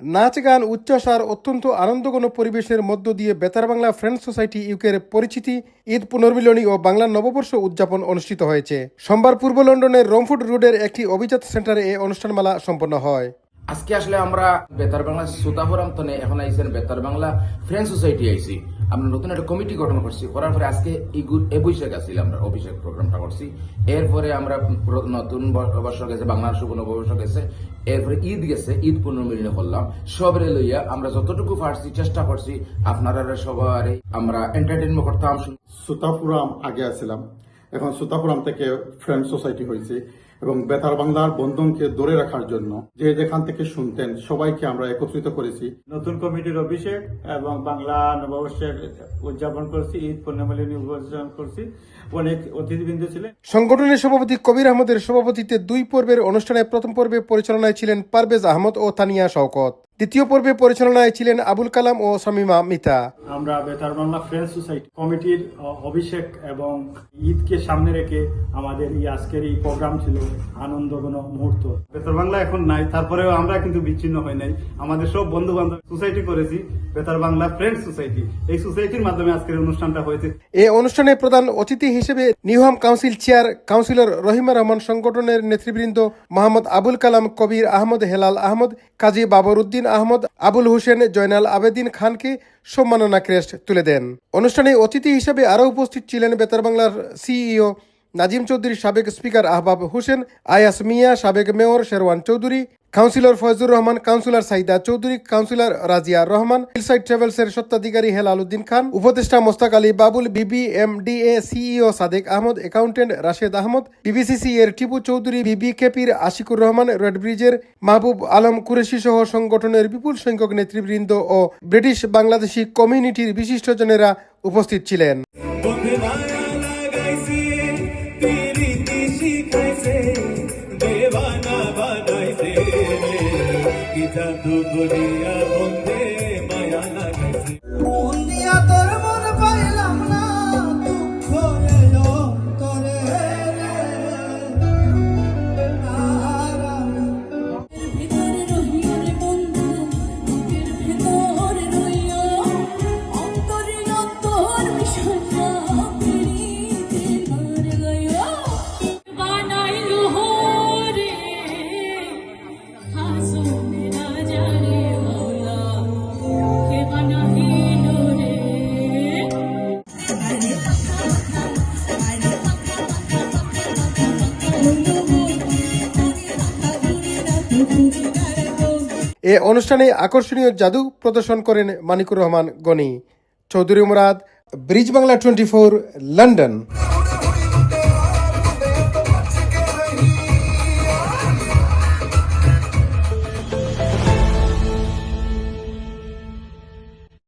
নাচ, গান উচ্চাসার অত্যন্ত আনন্দঘন পরিবেশের মধ্য দিয়ে বেতার বাংলা ফ্রেন্ডস সোসাইটি ইউকের পরিচিতি ঈদ পুনর্মিলনী ও বাংলা নববর্ষ উদযাপন অনুষ্ঠিত হয়েছে। সোমবার পূর্ব লন্ডনের রমফুড রোডের একটি অভিজাত সেন্টারে এ অনুষ্ঠানমালা সম্পন্ন হয়। আজকে আসলে আমরা বেতার বাংলা শ্রোতাফোরাম তনে এখন আইসেন বেতার বাংলা ফ্রেন্ড সোসাইটি আইসি আমরা নতুন একটা কমিটি গঠন করছি। করার পরে আজকে অভিষেক আসছিল আমরা, অভিষেক প্রোগ্রামটা করছি। এরপরে আমরা নতুন বর্ষ গেছে, বাংলার শুভ নববর্ষ গেছে। এরপরে ঈদ গেছে, ঈদ পুনর্মিলনী করলাম। সবরে লইয়া আমরা যতটুকু পারছি, চেষ্টা করছি আপনারা সবার আমরা এন্টারটেনমেন্ট করতাম। সুতাপুরাম আগে আসছিলাম এখন সুতাপুরাম থেকে ফ্রেন্ড সোসাইটি হয়েছে এবং বেতার বাংলার বন্ধনকে ধরে রাখার জন্য যে যেখান থেকে শুনতেন সবাইকে আমরা একত্রিত করেছি। নতুন কমিটির অভিষেক এবং বাংলা নববর্ষের উদযাপন করছি ঈদ পূর্ণিমালিনী উদযাপন করছি। অনেক অতিথিবৃন্দ ছিলেন। সংগঠনের সভাপতি কবির আহমদের সভাপতিত্বে দুই পর্বের অনুষ্ঠানে প্রথম পর্বে পরিচালনায় ছিলেন পারভেজ আহমদ ও তানিয়া শওকত। দ্বিতীয় পর্বে পরিচালনায় ছিলেন আবুল কালাম ও শামিমা মিতা। আমরা বেতার বাংলা ফ্রেন্ড সোসাইটি কমিটির অভিষেক এবং ঈদকে সামনে রেখে আমাদের এই আজকের এই প্রোগ্রাম ছিল আনন্দঘন মুহূর্ত। বেতার বাংলা এখন নাই তারপরেও আমরা কিন্তু বিচ্ছিন্ন হয় নাই। আমাদের সব বন্ধু বান্ধব সোসাইটি করেছি বেতার বাংলা ফ্রেন্ড সোসাইটি। এই সোসাইটির মাধ্যমে আজকের অনুষ্ঠানটা হয়েছে। এই অনুষ্ঠানে প্রধান অতিথি হিসেবে Newham council chair councillor Rahima Rahman সংগঠনের নেতৃবৃন্দ মোহাম্মদ আবুল কালাম কবির আহমদ হেলাল আহমদ কাজী বাবর উদ্দিন আহমদ আবুল হোসেন, জয়নাল আবেদিন খানকে সম্মাননা ক্রেস্ট তুলে দেন। অনুষ্ঠানে অতিথি হিসেবে আরও উপস্থিত ছিলেন বেতার বাংলার সিইও নাজিম চৌধুরী, সাবেক স্পিকার আহবাব হোসেন, আয়াস মিয়া, সাবেক mayor Sherwan Chowdhury councillor Foyzur Rahman, councillor Saida Chowdhury, councillor Razia Rahman, Hillside ট্রাভেলসের সত্ত্বাধিকারী হেলাল উদ্দিন খান, উপদেষ্টা Mostak Ali Babul Bibi M D A CEO Sadek Ahmad, accountant Rashed Ahmad, BBCC এর টিপু চৌধুরী, বিবি কেপির আশিকুর রহমান রেড ব্রিজের মাহবুব আলম কুরেশি সহ সংগঠনের বিপুল সংখ্যক নেতৃবৃন্দ ও ব্রিটিশ বাংলাদেশি কমিউনিটির বিশিষ্টজনেরা উপস্থিত ছিলেন। কি জাদু করিয়া এ অনুষ্ঠানে আকর্ষণীয় জাদু প্রদর্শন করেন Manikur Rahman Gani, Chowdhury Murad, Bridge Bangla twenty four, London.